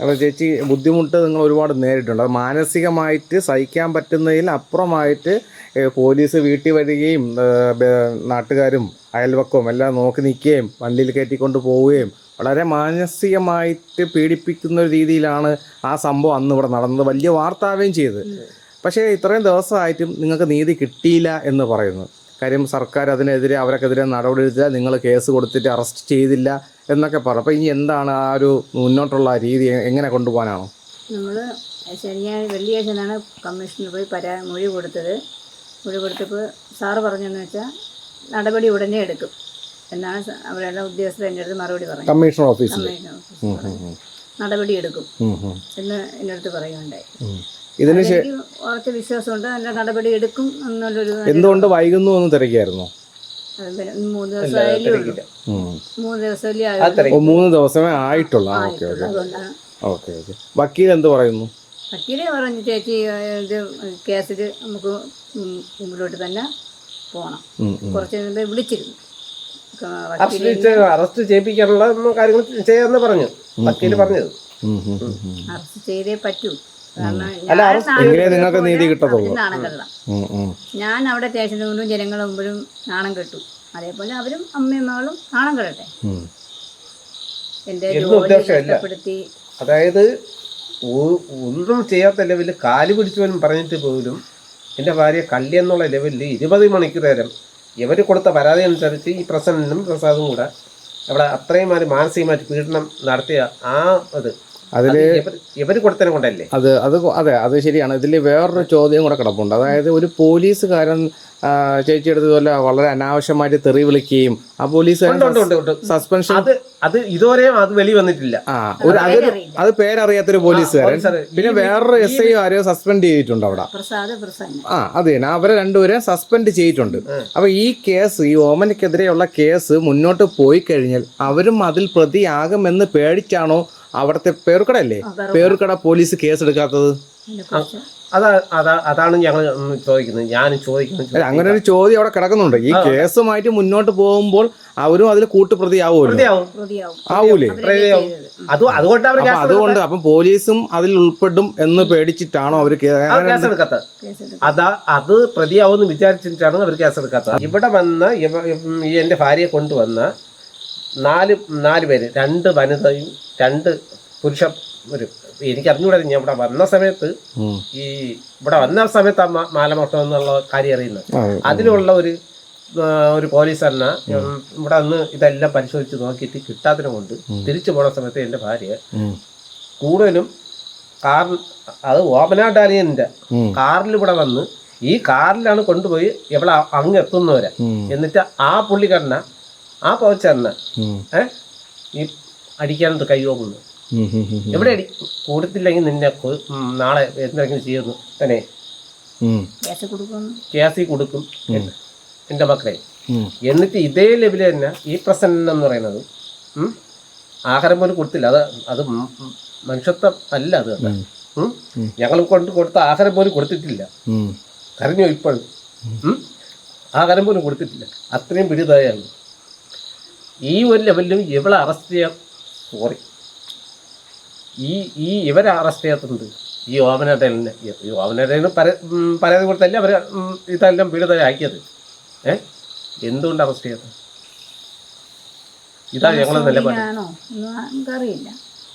അപ്പോൾ ചേച്ചി ബുദ്ധിമുട്ട് നിങ്ങൾ ഒരുപാട് നേരിട്ടുണ്ട് അത് മാനസികമായിട്ട് സഹിക്കാൻ പറ്റുന്നതിൽ അപ്പുറമായിട്ട് പോലീസ് വീട്ടിൽ വരികയും നാട്ടുകാരും അയൽവക്കവും എല്ലാം നോക്കി നിൽക്കുകയും വണ്ടിയിൽ കയറ്റിക്കൊണ്ട് പോവുകയും വളരെ മാനസികമായിട്ട് പീഡിപ്പിക്കുന്ന ഒരു രീതിയിലാണ് ആ സംഭവം അന്ന് ഇവിടെ നടന്നത്. വലിയ വാർത്താവുകയും ചെയ്തത്. പക്ഷേ ഇത്രയും ദിവസമായിട്ടും നിങ്ങൾക്ക് നീതി കിട്ടിയില്ല എന്ന് പറയുന്നു. കാര്യം സർക്കാർ അതിനെതിരെ അവർക്കെതിരെ നടപടി എടുത്തില്ല നിങ്ങൾ കേസ് കൊടുത്തിട്ട് അറസ്റ്റ് ചെയ്തില്ല എന്നൊക്കെ പറഞ്ഞു. അപ്പോൾ ഇനി എന്താണ് ആ ഒരു മുന്നോട്ടുള്ള രീതി എങ്ങനെ കൊണ്ടുപോകാനാണോ? നമ്മൾ ശനിയാഴ്ച എന്നാണ് കമ്മീഷനിൽ പോയി പരാ മൊഴി കൊടുത്തത്. മൊഴി കൊടുത്തപ്പോൾ സാറ് പറഞ്ഞതെന്ന് വെച്ചാൽ നടപടി ഉടനെ എടുക്കും എന്നാണ് അവരുടെ ഉദ്യോഗസ്ഥർ എന്റെ അടുത്ത് മറുപടി പറഞ്ഞു കമ്മീഷണർ ഓഫീസിൽ കമ്മീഷൻ ഓഫീസ് നടപടി എടുക്കും എന്ന് എന്റെ അടുത്ത് പറയുകയുണ്ടായി. ഇതിന് ഉറച്ച വിശ്വാസമുണ്ട്. നടപടി എടുക്കും എന്നുള്ളൊരു എന്തുകൊണ്ട് വൈകുന്നു എന്ന് തിരക്കായിരുന്നു മൂന്ന് ദിവസമായാലേ ഉള്ളൂ. മൂന്ന് ദിവസമല്ലേ ആയുള്ളൂ. ഓ മൂന്ന് ദിവസമേ ആയിട്ടുള്ളൂ. ആ ഓക്കെ ഓക്കെ. അതുകൊണ്ടാണ് ഓക്കെ ഓക്കെ. വക്കീൽ എന്ത് പറയുന്നു? വക്കീൽ പറഞ്ഞു ചേച്ചി ഇത് കേസിൽ നമുക്ക് ഉം മുമ്പിലോട്ട് തന്നെ പോകണം ഉം, ഉം. കുറച്ച് മുമ്പേ വിളിച്ചിരുന്നു. ക- അറസ്റ്റ് വക്കീൽ ചെയ്ത് അറസ്റ്റ് ചെയ്യിപ്പിക്കാനുള്ള കാര്യങ്ങൾ ചെയ്യാന്ന് പറഞ്ഞു. വക്കീൽ പറഞ്ഞത്. ഉം, ഉം, ഉം, ഉം. അറസ്റ്റ് ചെയ്തേ പറ്റൂ. അല്ല, നിങ്ങൾക്ക് നീതി കിട്ടത്തുള്ളൂ. ഞാൻ അവിടെ അത്യാവശ്യം കൊണ്ടും ജനങ്ങളുടെ മുമ്പിലും നാണം കെട്ടു. അതേപോലെ അവരും അമ്മയമ്മകളും നാണം കെടട്ടെ. എന്റെ ജോലി. നഷ്ടപ്പെടുത്തി. അതായത് ഒന്നും ചെയ്യാത്ത ലെവലിൽ കാൽ പിടിച്ചവനും പറഞ്ഞിട്ട് പോലും എന്റെ ഭാര്യ കള്ളി എന്നുള്ള ലെവലിൽ ഇരുപത് മണിക്കൂർ നേരം ഇവർ കൊടുത്ത പരാതി അനുസരിച്ച് ഈ പ്രസന്നനും പ്രസാദും കൂടെ അവിടെ അത്രയും മാനസികമായിട്ട് പീഡനം നടത്തിയ ആ ഇത് അതിൽ ഇവർ കൊടുത്തതിനെ കൊണ്ടല്ലേ? അത് അത് അതെ അത് ശരിയാണ്. ഇതിൽ വേറൊരു ചോദ്യം കൂടെ കിടപ്പുണ്ട്. അതായത് ഒരു പോലീസുകാരൻ ചേച്ചി എടുത്തതുപോലെ വളരെ അനാവശ്യമായിട്ട് തെറി വിളിക്കുകയും ആ ഉണ്ട്. സസ്പെൻഷൻ അത് അത് ഇതുവരെ അത് വെളി വന്നിട്ടില്ല. ആ ഒരു. അത് പേരറിയാത്തൊരു പോലീസുകാരൻ. പിന്നെ വേറൊരു എസ് ഐ ആരെയോ സസ്പെൻഡ് ചെയ്തിട്ടുണ്ട് അവിടെ. ആ അത് തന്നെ. അവരെ രണ്ടുപേരെ സസ്പെൻഡ് ചെയ്തിട്ടുണ്ട്. അപ്പൊ ഈ കേസ് ഈ ഓമനക്കെതിരെയുള്ള കേസ് മുന്നോട്ട് പോയി കഴിഞ്ഞാൽ അവരും അതിൽ പ്രതിയാകുമെന്ന് പേടിച്ചാണോ അവിടുത്തെ പേർക്കടല്ലേ പേർക്കട പോലീസ് കേസ് എടുക്കാത്തത് അതിനെക്കുറിച്ച് അതാ അതാ അതാണ് ഞങ്ങൾ ചോദിക്കുന്നത്. ഞാൻ ചോദിക്കുന്നത് അല്ല, അങ്ങനെ ഒരു ചോദ്യം അവിടെ കിടക്കുന്നുണ്ട്. ഈ കേസുമായിട്ട് മുന്നോട്ട് പോകുമ്പോൾ അവരും അതിൽ കൂട്ടുപ്രതിയാവുമല്ലോ? പ്രതിയാവും. പ്രതിയാവും. ആവൂലേ? പ്രതിയാവും. അത് അതുകൊണ്ട് അതുകൊണ്ട് അപ്പം പോലീസും അതിൽ ഉൾപ്പെടും എന്ന് പേടിച്ചിട്ടാണോ അവർ കേസ് എടുക്കാത്തത് കേസെടുക്കും അതാ അത് പ്രതിയാവുമെന്ന് വിചാരിച്ചിട്ടാണ് അവർ കേസെടുക്കാത്തത്. ഇവിടെ വന്ന് എന്റെ എന്റെ ഭാര്യയെ കൊണ്ടുവന്ന നാല് നാല് പേര്. രണ്ട് വനിതയും രണ്ട് പുരുഷ ഒരു എനിക്ക് അറിഞ്ഞൂടാ ഞാൻ ഇവിടെ വന്ന സമയത്ത് ഈ ഇവിടെ വന്ന സമയത്ത് ആ മാലമോട്ടം എന്നുള്ള കാര്യം അറിയുന്നത്. അതിലുള്ള ഒരു ഒരു പോലീസ് തന്നെ ഇവിടെ വന്ന് ഇതെല്ലാം പരിശോധിച്ച് നോക്കിയിട്ട് കിട്ടാത്തതിനു കൊണ്ട് തിരിച്ചു പോണ സമയത്ത് എന്റെ ഭാര്യ കൂടുതലും കാർ അത് ഓപ്പനാട്ടാലിയന്റെ കാറിൽ ഇവിടെ വന്ന് ഈ കാറിലാണ് കൊണ്ടുപോയി എവിടെ അങ്ങ് എത്തുന്നവരെ. എന്നിട്ട് ആ പുള്ളിക്കാരന ആ പോച്ചറിന ഏ? ഈ അടിക്കാനത് കൈവോക്കുന്നു എവിടെ അടി കൊടുത്തില്ലെങ്കിൽ നിന്നെ നാളെ എന്തെങ്കിലും ചെയ്യുന്നു. തന്നെ കേസിൽ കൊടുക്കും. എന്റെ മക്കളെ എന്നിട്ട് ഇതേ ലെവലിൽ തന്നെ ഈ പ്രസന്റ് എന്ന് പറയുന്നത് ആഹാരം പോലും കൊടുത്തില്ല. അത് അത് മനുഷ്യത്വം അല്ല അത്. ഞങ്ങൾ കൊണ്ട് കൊടുത്ത ആഹാരം പോലും കൊടുത്തിട്ടില്ല. കരഞ്ഞു ഇപ്പോഴും? ആഹാരം പോലും കൊടുത്തിട്ടില്ല. അത്രയും പിടിതായാണ്. ഈ ഒരു ലെവലിലും ഇവളെ അറസ്റ്റ് ചെയ്യാൻ സോറി ഈ ഈ ഇവരെ അറസ്റ്റ് ചെയ്യാത്തത് ഈ ഓമനടലിനെ ഈ ഉം, പരാതി കൊടുത്തല്ലേ അവർ ഇതെല്ലാം പീഡിതരാക്കിയത് ഏ? എന്തുകൊണ്ട് അറസ്റ്റ് ചെയ്യാത്തത്? ഇതാ ഞങ്ങളെ നിലപാട്.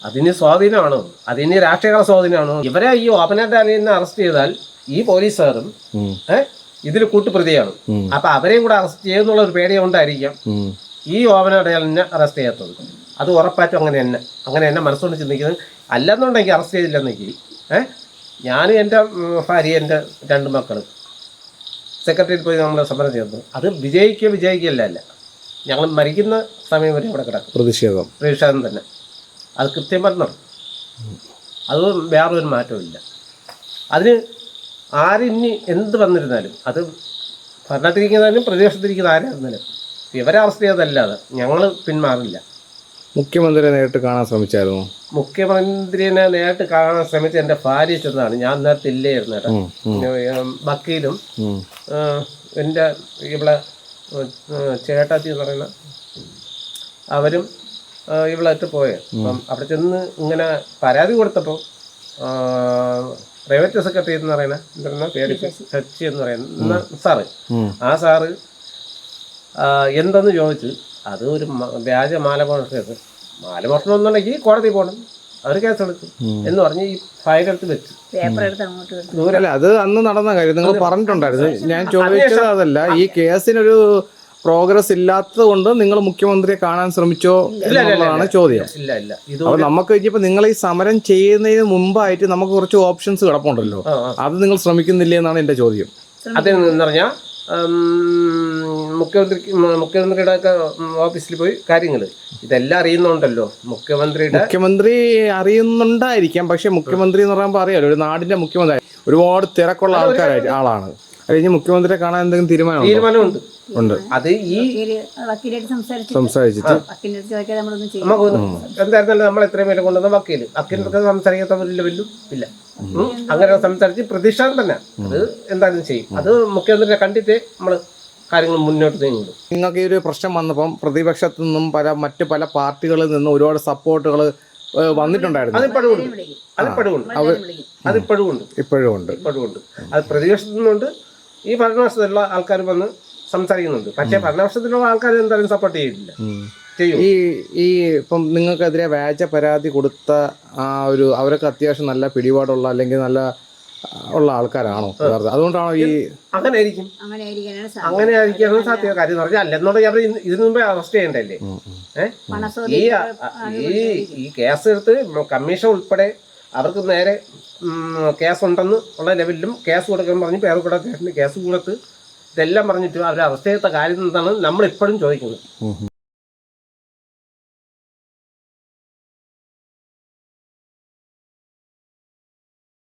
അതിന് സ്വാധീനമാണോ? അതിന് രാഷ്ട്രീയ സ്വാധീനമാണോ? ഇവരെ ഈ ഓപ്പനഡാലിനെ അറസ്റ്റ് ചെയ്താൽ ഈ പോലീസുകാരും ഏഹ് ഇതിൽ കൂട്ടുപ്രതിയാണ്. അപ്പൊ അവരെയും കൂടെ അറസ്റ്റ് ചെയ്യുന്നുള്ള ഒരു പേടി ഈ തന്നെ അറസ്റ്റ് ചെയ്യാത്തത്. അത് ഉറപ്പായിട്ടും അങ്ങനെ തന്നെ. അങ്ങനെ തന്നെ മനസ്സുകൊണ്ട് ചിന്തിക്കുന്നത്. അല്ലെന്നുണ്ടെങ്കിൽ അറസ്റ്റ് ചെയ്തില്ലെന്നെങ്കിൽ ഏഹ് ഞാൻ എന്റെ ഭാര്യ എന്റെ രണ്ട് മക്കളും സെക്രട്ടറിയിൽ പോയി നമ്മൾ സമരം ചെയ്തു. അത് വിജയിക്കുക വിജയിക്കുകയല്ല അല്ല ഞങ്ങൾ മരിക്കുന്ന സമയം വരെ അവിടെ കിടക്കും. പ്രതിഷേധം. പ്രതിഷേധം തന്നെ. അത് കൃത്യം പറഞ്ഞു? അത് വേറൊരു മാറ്റമില്ല അതിന് ആരിനി എന്ത് വന്നിരുന്നാലും അത് ഭരണത്തിരിക്കുന്നതിനും പ്രതിപക്ഷത്തിരിക്കുന്ന ആരായിരുന്നാലും ഇവരെ അറസ്റ്റ് അത്. ഞങ്ങൾ പിന്മാറില്ല. മുഖ്യമന്ത്രിയെ നേരിട്ട് കാണാൻ ശ്രമിച്ചായിരുന്നു? മുഖ്യമന്ത്രിനെ നേരിട്ട് കാണാൻ ശ്രമിച്ച എന്റെ ഭാര്യ ചെന്നാണ് ഞാൻ നേരത്തെ ഇല്ലായിരുന്നു കേട്ടോ വക്കീലും എന്റെ ഇവിടെ ചേട്ടാത്തി ചേട്ടാച്ചി എന്ന് പറയുന്ന അവരും ഇവളായിട്ട് പോയത് അപ്പം അവിടെ ചെന്ന് ഇങ്ങനെ പരാതി കൊടുത്തപ്പോൾ പ്രൈവറ്റ് സെക്രട്ടറി എന്ന് പറയുന്ന എന്താ പേര് സച്ചി എന്ന് പറയുന്ന സാറ്. ആ സാറ് എന്തെന്ന് ചോദിച്ചു അത് ഒരു വ്യാജ മാലമോഷണത് മാലമോഷണം എന്നുണ്ടെങ്കിൽ കോടതി പോകണം. അവർ കേസെടുത്തു എന്ന് പറഞ്ഞ് ഈ ഫയൽ എടുത്ത് വെച്ചു. പേപ്പർ എടുത്ത് അങ്ങോട്ട് വെക്കും. ദൂരെ. അല്ല അത് അന്ന് നടന്ന കാര്യം. നിങ്ങൾ പറഞ്ഞിട്ടുണ്ടായിരുന്നു. ഞാൻ ചോദിച്ചത് അതല്ല ഈ കേസിനൊരു പ്രോഗ്രസ് ഇല്ലാത്തത് കൊണ്ട് നിങ്ങൾ മുഖ്യമന്ത്രിയെ കാണാൻ ശ്രമിച്ചോ എന്നുള്ളതാണ് ചോദ്യം. ഇല്ല ഇല്ല. അപ്പൊ നമുക്ക് ഇനിയിപ്പോ നിങ്ങൾ ഈ സമരം ചെയ്യുന്നതിന് മുമ്പായിട്ട് നമുക്ക് കുറച്ച് ഓപ്ഷൻസ് കിടപ്പുണ്ടല്ലോ. അത് നിങ്ങൾ ശ്രമിക്കുന്നില്ല എന്നാണ് എന്റെ ചോദ്യം. അതിൽ എന്ന് പറഞ്ഞാൽ മുഖ്യമന്ത്രി മുഖ്യമന്ത്രിയുടെ ഒക്കെ ഓഫീസിൽ പോയി കാര്യങ്ങൾ ഇതെല്ലാം അറിയുന്നുണ്ടല്ലോ. മുഖ്യമന്ത്രിയുടെ മുഖ്യമന്ത്രി അറിയുന്നുണ്ടായിരിക്കാം. പക്ഷെ മുഖ്യമന്ത്രി എന്ന് പറയുമ്പോൾ അറിയാലോ ഒരു നാടിന്റെ മുഖ്യമന്ത്രി. ഒരുപാട് തിരക്കുള്ള ആൾക്കാരായിട്ട് ആളാണ്. കഴിഞ്ഞ് മുഖ്യമന്ത്രിയെ കാണാൻ എന്തെങ്കിലും തീരുമാനം തീരുമാനമുണ്ട്. ഉണ്ട്. അത് ഈ സംസാരിച്ചിട്ട് എന്തായിരുന്നല്ലോ നമ്മൾ എത്രയും പേര് കൊണ്ടുവന്ന വക്കീൽ. വക്കീലിനൊക്കെ സംസാരിക്കാത്തവരില്ല വല്ലും ഇല്ല. അങ്ങനെ സംസാരിച്ച് പ്രതിഷേധം തന്നെ അത് എന്തായാലും ചെയ്യും. അത് മുഖ്യമന്ത്രിയെ കണ്ടിട്ട് നമ്മൾ കാര്യങ്ങൾ മുന്നോട്ട് നീങ്ങുള്ളൂ നിങ്ങൾക്ക് ഈ ഒരു പ്രശ്നം വന്നപ്പം പ്രതിപക്ഷത്തു നിന്നും പല മറ്റ് പല പാർട്ടികളിൽ നിന്നും ഒരുപാട് സപ്പോർട്ടുകൾ വന്നിട്ടുണ്ടായിരുന്നു. അതിപ്പോഴും ഉണ്ട്. അതിപ്പോഴും ഉണ്ട്. അതിപ്പോഴും ഉണ്ട്. ഇപ്പോഴും ഉണ്ട്. ഇപ്പോഴും ഉണ്ട്. അത് പ്രതിപക്ഷത്തു നിന്നുണ്ട്. ഈ ഭരണപക്ഷത്തിലുള്ള ആൾക്കാർ വന്ന് സംസാരിക്കുന്നുണ്ട്. പക്ഷേ ഭരണപക്ഷത്തിലുള്ള ആൾക്കാർ എന്തായാലും സപ്പോർട്ട് ചെയ്തിട്ടില്ല. ഈ ഈ ഇപ്പം നിങ്ങൾക്കെതിരെ വ്യാജ പരാതി കൊടുത്ത ആ ഒരു അവരൊക്കെ അത്യാവശ്യം നല്ല പിടിപാടുള്ള അല്ലെങ്കിൽ നല്ല ഉള്ള ആൾക്കാരാണോ യഥാർത്ഥം? അതുകൊണ്ടാണോ ഈ അങ്ങനെ ആയിരിക്കും അങ്ങനെ ആയിരിക്കാനാണ് സാധ്യത അങ്ങനെ സാധ്യത കാര്യം എന്ന് പറഞ്ഞാൽ അല്ലെന്നുണ്ടെങ്കിൽ അവർ ഇതിനു മുമ്പേ അറസ്റ്റ് ചെയ്യണ്ടല്ലേ ഈ ഈ ഈ കേസ് എടുത്ത് കമ്മീഷൻ ഉൾപ്പെടെ അവർക്ക് നേരെ കേസ് ഉണ്ടെന്ന് ഉള്ള ലെവലിലും കേസ് കൊടുക്കാൻ പറഞ്ഞ് പേര് സ്റ്റേഷനിൽ കേസ് കൊടുത്ത് ഇതെല്ലാം പറഞ്ഞിട്ട് അവർ അറസ്റ്റ് ചെയ്ത കാര്യം എന്താണ് നമ്മൾ ഇപ്പോഴും ചോദിക്കുന്നത്.